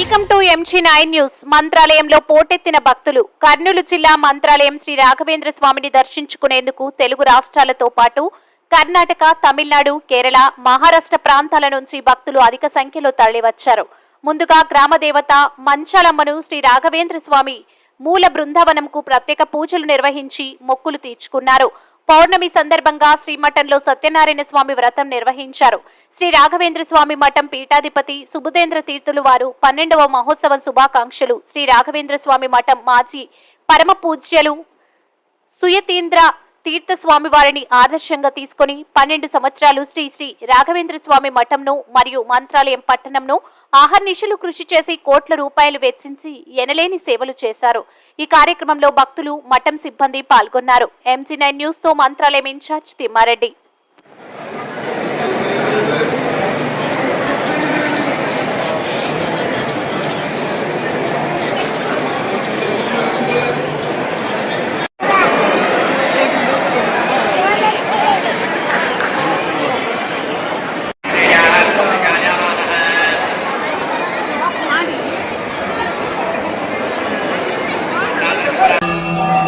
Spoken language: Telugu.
ఎంజీ నైన్ న్యూస్ మంత్రాలయంలో పోటెత్తిన భక్తులు. కర్నూలు జిల్లా మంత్రాలయం శ్రీ రాఘవేంద్ర స్వామిని దర్శించుకునేందుకు తెలుగు రాష్ట్రాలతో పాటు కర్ణాటక తమిళనాడు కేరళ మహారాష్ట్ర ప్రాంతాల నుంచి భక్తులు అధిక సంఖ్యలో తరలివచ్చారు. ముందుగా గ్రామదేవత మంచాలమ్మను శ్రీ రాఘవేంద్ర స్వామి మూల బృందావనంకు ప్రత్యేక పూజలు నిర్వహించి మొక్కులు తీర్చుకున్నారు. పౌర్ణమి సందర్భంగా శ్రీమఠంలో సత్యనారాయణ స్వామి వ్రతం నిర్వహించారు. శ్రీ రాఘవేంద్ర స్వామి మఠం పీఠాధిపతి సుబుధేంద్ర తీర్థులు వారు పన్నెండవ మహోత్సవం శుభాకాంక్షలు. శ్రీ రాఘవేంద్ర స్వామి మఠం మాజీ పరమ పూజ్యలు సుయతీంద్ర తీర్థ స్వామి వారిని ఆదర్శంగా తీసుకొని పన్నెండు సంవత్సరాలు శ్రీ శ్రీ రాఘవేంద్ర స్వామి మఠంను మరియు మంత్రాలయం పట్టణంను ఆహర్నిశలు కృషి చేసి కోట్ల రూపాయలు వెచ్చించి ఎనలేని సేవలు చేశారు. ఈ కార్యక్రమంలో భక్తులు మఠం సిబ్బంది పాల్గొన్నారు. ఎంజీ నైన్ న్యూస్తో మంత్రాలయం ఇన్ఛార్జ్ తిమ్మారెడ్డి. Amen.